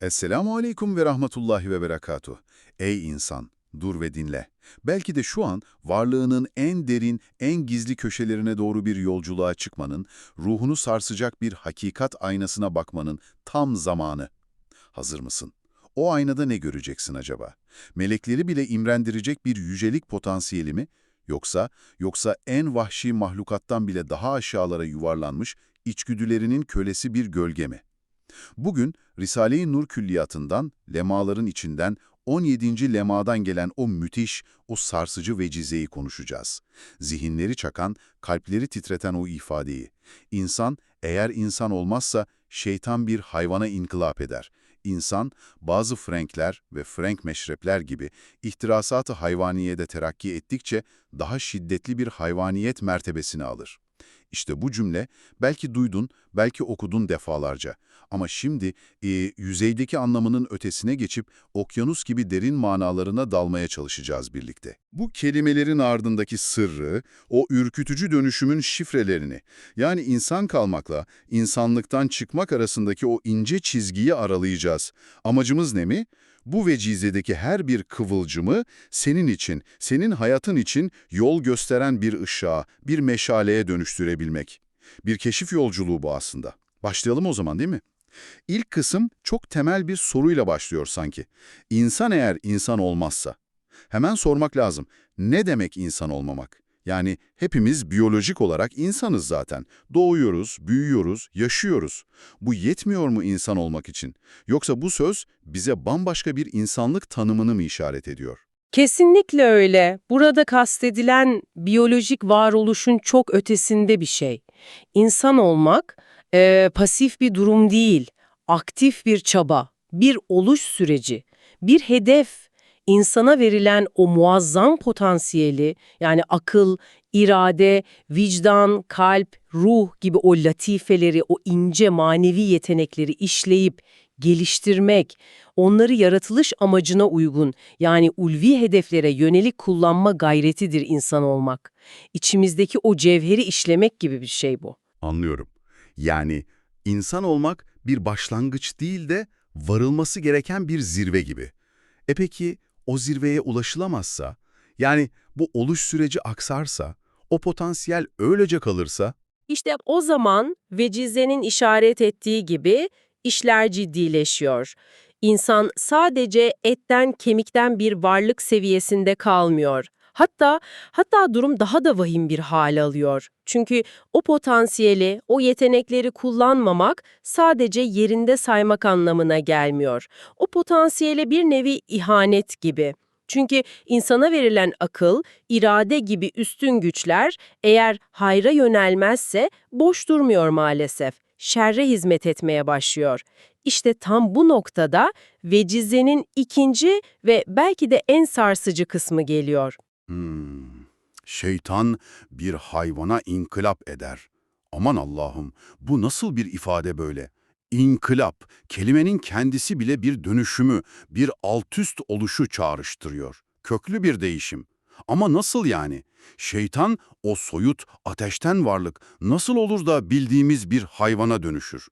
Esselamu Aleyküm ve Rahmetullahi ve Berekatuh. Ey insan, dur ve dinle. Belki de şu an varlığının en derin, en gizli köşelerine doğru bir yolculuğa çıkmanın, ruhunu sarsacak bir hakikat aynasına bakmanın tam zamanı. Hazır mısın? O aynada ne göreceksin acaba? Melekleri bile imrendirecek bir yücelik potansiyeli mi? Yoksa, yoksa en vahşi mahlukattan bile daha aşağılara yuvarlanmış, içgüdülerinin kölesi bir gölge mi? Bugün Risale-i Nur külliyatından, lemaların içinden 17. lemadan gelen o müthiş, o sarsıcı vecizeyi konuşacağız. Zihinleri çakan, kalpleri titreten o ifadeyi. İnsan, eğer insan olmazsa şeytan bir hayvana inkılap eder. İnsan, bazı Frankler ve Frank meşrepler gibi ihtirasat-ı hayvaniyede terakki ettikçe daha şiddetli bir hayvaniyet mertebesini alır. İşte bu cümle belki duydun, belki okudun defalarca. Ama şimdi e, yüzeydeki anlamının ötesine geçip okyanus gibi derin manalarına dalmaya çalışacağız birlikte. Bu kelimelerin ardındaki sırrı, o ürkütücü dönüşümün şifrelerini, yani insan kalmakla insanlıktan çıkmak arasındaki o ince çizgiyi aralayacağız. Amacımız ne mi? Bu vecizedeki her bir kıvılcımı senin için, senin hayatın için yol gösteren bir ışığa, bir meşaleye dönüştürebilmek. Bir keşif yolculuğu bu aslında. Başlayalım o zaman değil mi? İlk kısım çok temel bir soruyla başlıyor sanki. İnsan eğer insan olmazsa. Hemen sormak lazım. Ne demek insan olmamak? Yani hepimiz biyolojik olarak insanız zaten. Doğuyoruz, büyüyoruz, yaşıyoruz. Bu yetmiyor mu insan olmak için? Yoksa bu söz bize bambaşka bir insanlık tanımını mı işaret ediyor? Kesinlikle öyle. Burada kastedilen biyolojik varoluşun çok ötesinde bir şey. İnsan olmak e, pasif bir durum değil, aktif bir çaba, bir oluş süreci, bir hedef. İnsana verilen o muazzam potansiyeli yani akıl, irade, vicdan, kalp, ruh gibi o latifeleri, o ince manevi yetenekleri işleyip geliştirmek, onları yaratılış amacına uygun yani ulvi hedeflere yönelik kullanma gayretidir insan olmak. İçimizdeki o cevheri işlemek gibi bir şey bu. Anlıyorum. Yani insan olmak bir başlangıç değil de varılması gereken bir zirve gibi. E peki o zirveye ulaşılamazsa, yani bu oluş süreci aksarsa, o potansiyel öylece kalırsa, İşte o zaman vecizenin işaret ettiği gibi işler ciddileşiyor. İnsan sadece etten kemikten bir varlık seviyesinde kalmıyor. Hatta hatta durum daha da vahim bir hal alıyor. Çünkü o potansiyeli, o yetenekleri kullanmamak sadece yerinde saymak anlamına gelmiyor. O potansiyele bir nevi ihanet gibi. Çünkü insana verilen akıl, irade gibi üstün güçler eğer hayra yönelmezse boş durmuyor maalesef. Şerre hizmet etmeye başlıyor. İşte tam bu noktada vecizenin ikinci ve belki de en sarsıcı kısmı geliyor. Hmm, şeytan bir hayvana inkılap eder. Aman Allah'ım, bu nasıl bir ifade böyle? İnkılap, kelimenin kendisi bile bir dönüşümü, bir altüst oluşu çağrıştırıyor. Köklü bir değişim. Ama nasıl yani? Şeytan, o soyut, ateşten varlık nasıl olur da bildiğimiz bir hayvana dönüşür?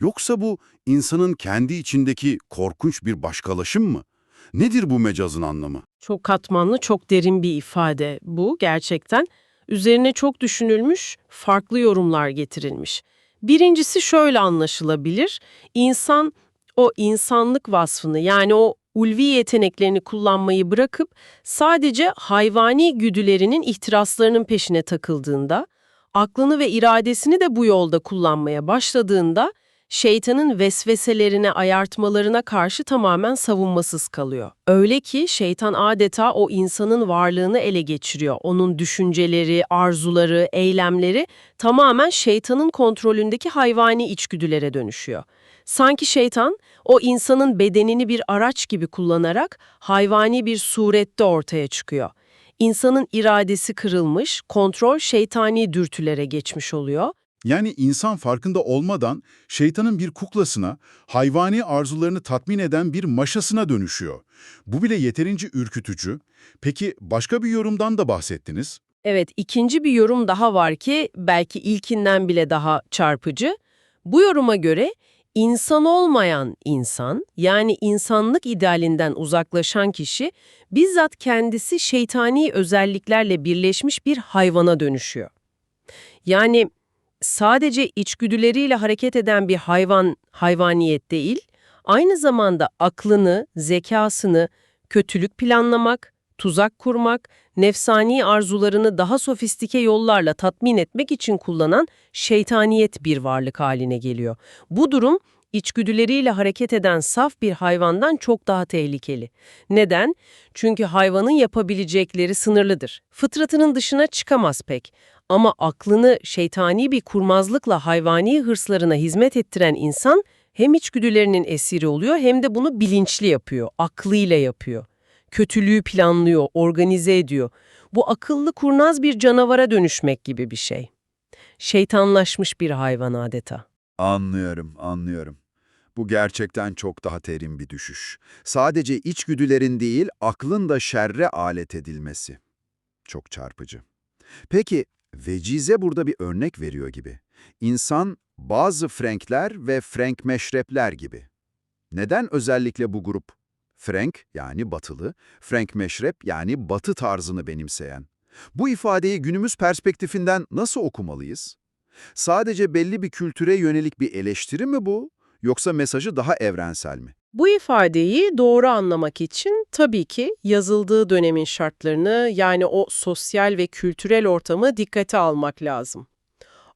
Yoksa bu insanın kendi içindeki korkunç bir başkalaşım mı? Nedir bu mecazın anlamı? Çok katmanlı, çok derin bir ifade bu gerçekten. Üzerine çok düşünülmüş, farklı yorumlar getirilmiş. Birincisi şöyle anlaşılabilir. İnsan o insanlık vasfını yani o ulvi yeteneklerini kullanmayı bırakıp sadece hayvani güdülerinin ihtiraslarının peşine takıldığında, aklını ve iradesini de bu yolda kullanmaya başladığında şeytanın vesveselerine, ayartmalarına karşı tamamen savunmasız kalıyor. Öyle ki şeytan adeta o insanın varlığını ele geçiriyor. Onun düşünceleri, arzuları, eylemleri tamamen şeytanın kontrolündeki hayvani içgüdülere dönüşüyor. Sanki şeytan o insanın bedenini bir araç gibi kullanarak hayvani bir surette ortaya çıkıyor. İnsanın iradesi kırılmış, kontrol şeytani dürtülere geçmiş oluyor. Yani insan farkında olmadan şeytanın bir kuklasına, hayvani arzularını tatmin eden bir maşasına dönüşüyor. Bu bile yeterince ürkütücü. Peki başka bir yorumdan da bahsettiniz. Evet, ikinci bir yorum daha var ki belki ilkinden bile daha çarpıcı. Bu yoruma göre İnsan olmayan insan, yani insanlık idealinden uzaklaşan kişi, bizzat kendisi şeytani özelliklerle birleşmiş bir hayvana dönüşüyor. Yani sadece içgüdüleriyle hareket eden bir hayvan, hayvaniyet değil, aynı zamanda aklını, zekasını, kötülük planlamak, tuzak kurmak, nefsani arzularını daha sofistike yollarla tatmin etmek için kullanan şeytaniyet bir varlık haline geliyor. Bu durum içgüdüleriyle hareket eden saf bir hayvandan çok daha tehlikeli. Neden? Çünkü hayvanın yapabilecekleri sınırlıdır. Fıtratının dışına çıkamaz pek. Ama aklını şeytani bir kurnazlıkla hayvani hırslarına hizmet ettiren insan hem içgüdülerinin esiri oluyor hem de bunu bilinçli yapıyor, aklıyla yapıyor. Kötülüğü planlıyor, organize ediyor. Bu akıllı kurnaz bir canavara dönüşmek gibi bir şey. Şeytanlaşmış bir hayvan adeta. Anlıyorum, anlıyorum. Bu gerçekten çok daha terin bir düşüş. Sadece içgüdülerin değil, aklın da şerre alet edilmesi. Çok çarpıcı. Peki, Vecize burada bir örnek veriyor gibi. İnsan, bazı Frankler ve Frank meşrepler gibi. Neden özellikle bu grup? Frank, yani batılı, Frank meşrep, yani batı tarzını benimseyen. Bu ifadeyi günümüz perspektifinden nasıl okumalıyız? Sadece belli bir kültüre yönelik bir eleştiri mi bu, yoksa mesajı daha evrensel mi? Bu ifadeyi doğru anlamak için tabii ki yazıldığı dönemin şartlarını yani o sosyal ve kültürel ortamı dikkate almak lazım.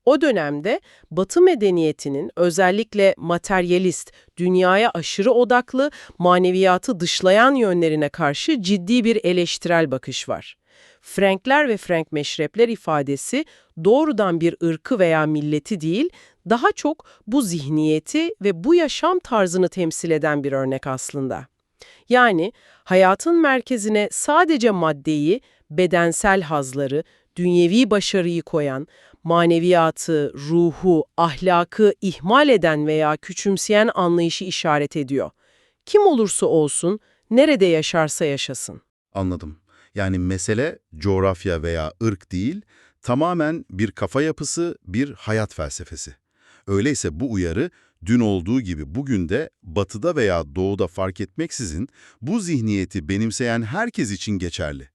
O dönemde Batı medeniyetinin özellikle materyalist, dünyaya aşırı odaklı, maneviyatı dışlayan yönlerine karşı ciddi bir eleştirel bakış var. Frankler ve Frank meşrepler ifadesi doğrudan bir ırkı veya milleti değil, daha çok bu zihniyeti ve bu yaşam tarzını temsil eden bir örnek aslında. Yani hayatın merkezine sadece maddeyi, bedensel hazları, dünyevi başarıyı koyan, maneviyatı, ruhu, ahlakı ihmal eden veya küçümseyen anlayışı işaret ediyor. Kim olursa olsun, nerede yaşarsa yaşasın. Anladım. Yani mesele coğrafya veya ırk değil, tamamen bir kafa yapısı, bir hayat felsefesi. Öyleyse bu uyarı, dün olduğu gibi bugün de batıda veya doğuda fark etmeksizin bu zihniyeti benimseyen herkes için geçerli.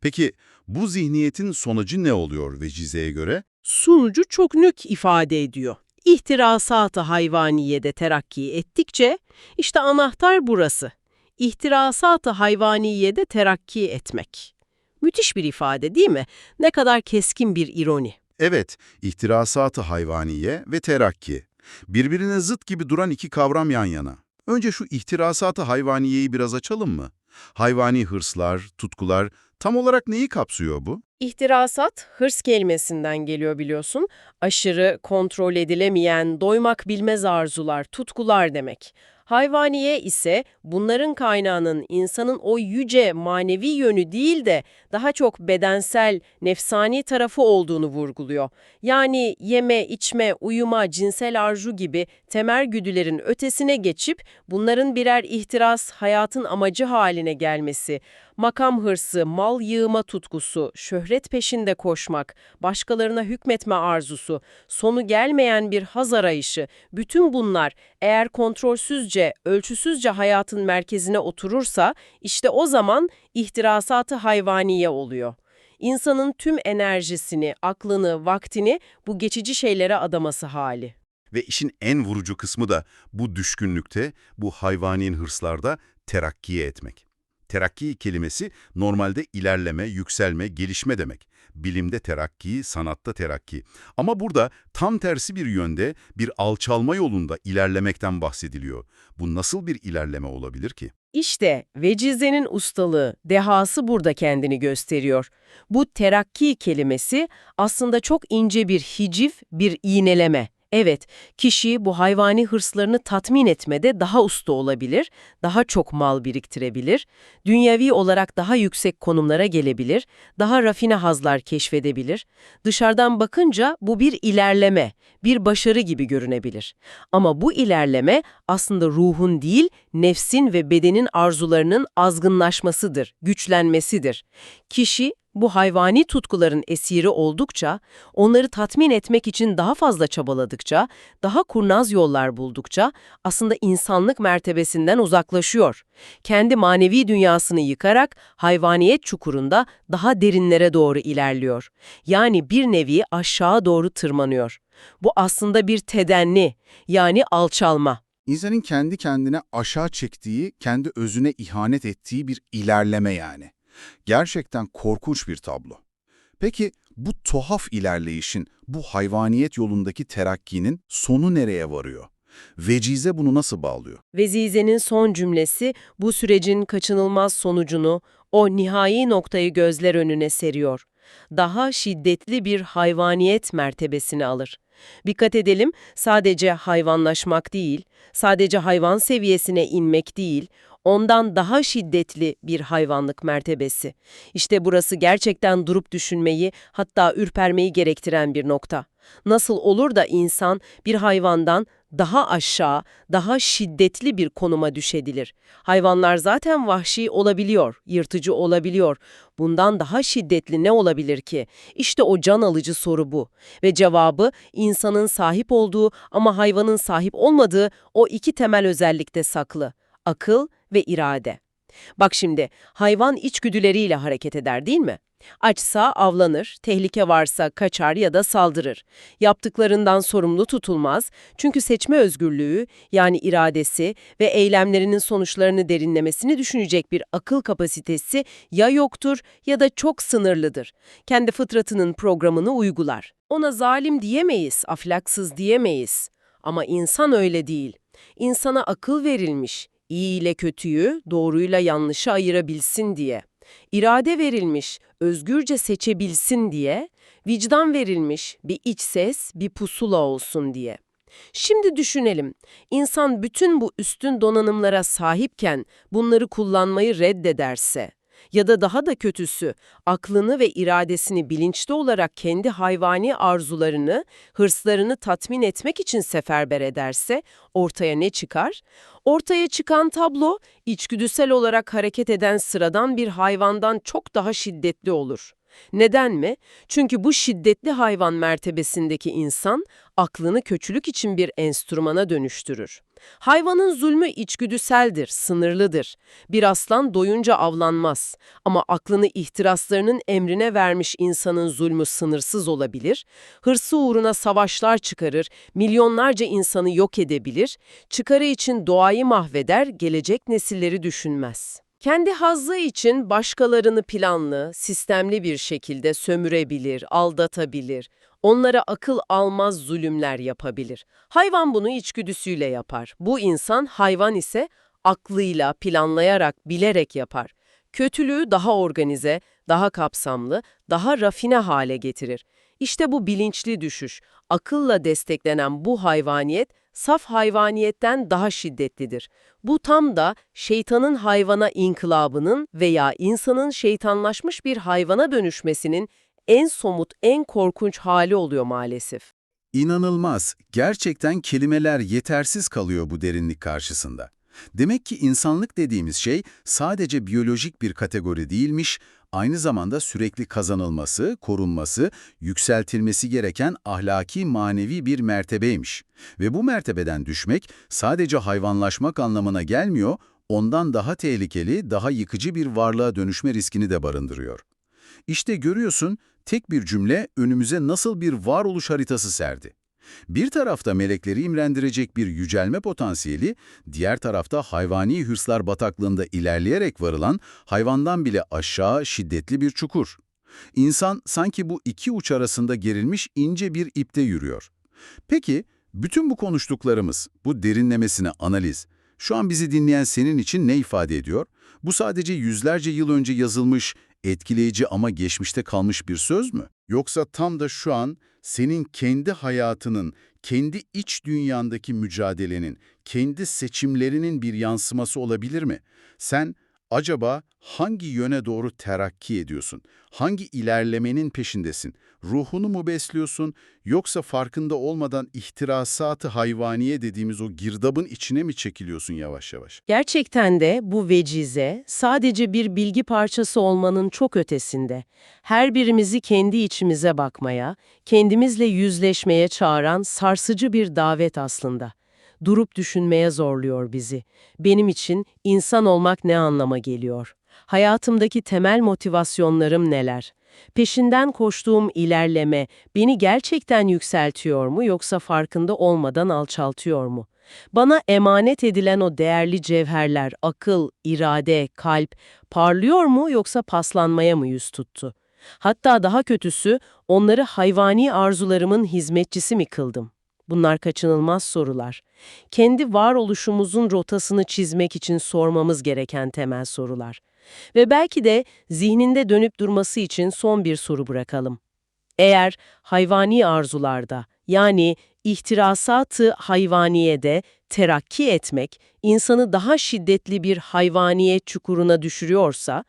Peki bu zihniyetin sonucu ne oluyor Vecize'ye göre? Sunucu çok nük ifade ediyor. İhtirasat-ı hayvaniyede terakki ettikçe, işte anahtar burası. İhtirasat-ı hayvaniyede terakki etmek. Müthiş bir ifade değil mi? Ne kadar keskin bir ironi. Evet, ihtirasatı hayvaniye ve terakki. Birbirine zıt gibi duran iki kavram yan yana. Önce şu ihtirasatı hayvaniyeyi biraz açalım mı? Hayvani hırslar, tutkular tam olarak neyi kapsıyor bu? İhtirasat, hırs kelimesinden geliyor biliyorsun. Aşırı, kontrol edilemeyen, doymak bilmez arzular, tutkular demek. Hayvaniye ise bunların kaynağının insanın o yüce manevi yönü değil de daha çok bedensel, nefsani tarafı olduğunu vurguluyor. Yani yeme, içme, uyuma, cinsel arzu gibi temel güdülerin ötesine geçip bunların birer ihtiras, hayatın amacı haline gelmesi, makam hırsı, mal yığma tutkusu, şöhret peşinde koşmak, başkalarına hükmetme arzusu, sonu gelmeyen bir haz arayışı, bütün bunlar eğer kontrolsüzce, ölçüsüzce hayatın merkezine oturursa, işte o zaman ihtirasatı hayvaniye oluyor. İnsanın tüm enerjisini, aklını, vaktini bu geçici şeylere adaması hali. Ve işin en vurucu kısmı da bu düşkünlükte, bu hayvani hırslarda terakkiye etmek. Terakki kelimesi normalde ilerleme, yükselme, gelişme demek. Bilimde terakki, sanatta terakki. Ama burada tam tersi bir yönde bir alçalma yolunda ilerlemekten bahsediliyor. Bu nasıl bir ilerleme olabilir ki? İşte Vecize'nin ustalığı, dehası burada kendini gösteriyor. Bu terakki kelimesi aslında çok ince bir hicif, bir iğneleme. Evet, kişi bu hayvani hırslarını tatmin etmede daha usta olabilir, daha çok mal biriktirebilir, dünyevi olarak daha yüksek konumlara gelebilir, daha rafine hazlar keşfedebilir. Dışarıdan bakınca bu bir ilerleme, bir başarı gibi görünebilir. Ama bu ilerleme aslında ruhun değil, nefsin ve bedenin arzularının azgınlaşmasıdır, güçlenmesidir. Kişi Bu hayvani tutkuların esiri oldukça, onları tatmin etmek için daha fazla çabaladıkça, daha kurnaz yollar buldukça aslında insanlık mertebesinden uzaklaşıyor. Kendi manevi dünyasını yıkarak hayvaniyet çukurunda daha derinlere doğru ilerliyor. Yani bir nevi aşağı doğru tırmanıyor. Bu aslında bir tedenni, yani alçalma. İnsanın kendi kendine aşağı çektiği, kendi özüne ihanet ettiği bir ilerleme yani. Gerçekten korkunç bir tablo. Peki bu tuhaf ilerleyişin, bu hayvaniyet yolundaki terakkinin sonu nereye varıyor? Vecize bunu nasıl bağlıyor? Vezize'nin son cümlesi bu sürecin kaçınılmaz sonucunu, o nihai noktayı gözler önüne seriyor. Daha şiddetli bir hayvaniyet mertebesini alır. Dikkat edelim, sadece hayvanlaşmak değil, sadece hayvan seviyesine inmek değil, ondan daha şiddetli bir hayvanlık mertebesi. İşte burası gerçekten durup düşünmeyi, hatta ürpermeyi gerektiren bir nokta. Nasıl olur da insan bir hayvandan daha aşağı, daha şiddetli bir konuma düşedilir. Hayvanlar zaten vahşi olabiliyor, yırtıcı olabiliyor. Bundan daha şiddetli ne olabilir ki? İşte o can alıcı soru bu. Ve cevabı insanın sahip olduğu ama hayvanın sahip olmadığı o iki temel özellikte saklı. Akıl ve irade. Bak şimdi, hayvan içgüdüleriyle hareket eder değil mi? Açsa avlanır, tehlike varsa kaçar ya da saldırır. Yaptıklarından sorumlu tutulmaz çünkü seçme özgürlüğü yani iradesi ve eylemlerinin sonuçlarını derinlemesini düşünecek bir akıl kapasitesi ya yoktur ya da çok sınırlıdır. Kendi fıtratının programını uygular. Ona zalim diyemeyiz, aflaksız diyemeyiz. Ama insan öyle değil. İnsana akıl verilmiş, iyi ile kötüyü, doğruyla yanlışı ayırabilsin diye. İrade verilmiş, özgürce seçebilsin diye, vicdan verilmiş, bir iç ses, bir pusula olsun diye. Şimdi düşünelim, insan bütün bu üstün donanımlara sahipken bunları kullanmayı reddederse ya da daha da kötüsü aklını ve iradesini bilinçli olarak kendi hayvani arzularını, hırslarını tatmin etmek için seferber ederse ortaya ne çıkar? Ortaya çıkan tablo içgüdüsel olarak hareket eden sıradan bir hayvandan çok daha şiddetli olur. Neden mi? Çünkü bu şiddetli hayvan mertebesindeki insan aklını kötülük için bir enstrümana dönüştürür. Hayvanın zulmü içgüdüseldir, sınırlıdır. Bir aslan doyunca avlanmaz ama aklını ihtiraslarının emrine vermiş insanın zulmü sınırsız olabilir, hırsı uğruna savaşlar çıkarır, milyonlarca insanı yok edebilir, çıkarı için doğayı mahveder, gelecek nesilleri düşünmez. Kendi hazzı için başkalarını planlı, sistemli bir şekilde sömürebilir, aldatabilir, onlara akıl almaz zulümler yapabilir. Hayvan bunu içgüdüsüyle yapar. Bu insan hayvan ise aklıyla, planlayarak, bilerek yapar. Kötülüğü daha organize, daha kapsamlı, daha rafine hale getirir. İşte bu bilinçli düşüş, akılla desteklenen bu hayvaniyet, saf hayvaniyetten daha şiddetlidir. Bu tam da şeytanın hayvana inkılabının veya insanın şeytanlaşmış bir hayvana dönüşmesinin en somut, en korkunç hali oluyor maalesef. İnanılmaz. Gerçekten kelimeler yetersiz kalıyor bu derinlik karşısında. Demek ki insanlık dediğimiz şey sadece biyolojik bir kategori değilmiş, aynı zamanda sürekli kazanılması, korunması, yükseltilmesi gereken ahlaki manevi bir mertebeymiş. Ve bu mertebeden düşmek sadece hayvanlaşmak anlamına gelmiyor, ondan daha tehlikeli, daha yıkıcı bir varlığa dönüşme riskini de barındırıyor. İşte görüyorsun, tek bir cümle önümüze nasıl bir varoluş haritası serdi. Bir tarafta melekleri imrendirecek bir yücelme potansiyeli, diğer tarafta hayvani hırslar bataklığında ilerleyerek varılan hayvandan bile aşağı şiddetli bir çukur. İnsan sanki bu iki uç arasında gerilmiş ince bir ipte yürüyor. Peki, bütün bu konuştuklarımız, bu derinlemesine analiz, şu an bizi dinleyen senin için ne ifade ediyor? Bu sadece yüzlerce yıl önce yazılmış, etkileyici ama geçmişte kalmış bir söz mü? Yoksa tam da şu an senin kendi hayatının, kendi iç dünyandaki mücadelenin, kendi seçimlerinin bir yansıması olabilir mi? Sen Acaba hangi yöne doğru terakki ediyorsun? Hangi ilerlemenin peşindesin? Ruhunu mu besliyorsun yoksa farkında olmadan ihtirasatı hayvaniye dediğimiz o girdabın içine mi çekiliyorsun yavaş yavaş? Gerçekten de bu vecize sadece bir bilgi parçası olmanın çok ötesinde. Her birimizi kendi içimize bakmaya, kendimizle yüzleşmeye çağıran sarsıcı bir davet aslında. Durup düşünmeye zorluyor bizi. Benim için insan olmak ne anlama geliyor? Hayatımdaki temel motivasyonlarım neler? Peşinden koştuğum ilerleme beni gerçekten yükseltiyor mu yoksa farkında olmadan alçaltıyor mu? Bana emanet edilen o değerli cevherler, akıl, irade, kalp parlıyor mu yoksa paslanmaya mı yüz tuttu? Hatta daha kötüsü onları hayvani arzularımın hizmetçisi mi kıldım? Bunlar kaçınılmaz sorular. Kendi varoluşumuzun rotasını çizmek için sormamız gereken temel sorular. Ve belki de zihninde dönüp durması için son bir soru bırakalım. Eğer hayvani arzularda yani ihtirasatı hayvaniyede terakki etmek insanı daha şiddetli bir hayvaniyet çukuruna düşürüyorsa,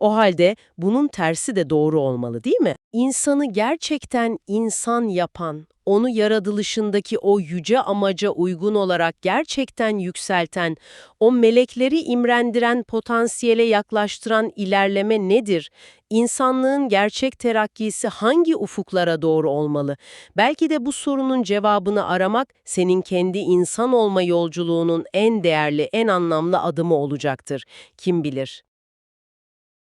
o halde bunun tersi de doğru olmalı değil mi? İnsanı gerçekten insan yapan, onu yaratılışındaki o yüce amaca uygun olarak gerçekten yükselten, o melekleri imrendiren potansiyele yaklaştıran ilerleme nedir? İnsanlığın gerçek terakkisi hangi ufuklara doğru olmalı? Belki de bu sorunun cevabını aramak senin kendi insan olma yolculuğunun en değerli, en anlamlı adımı olacaktır. Kim bilir?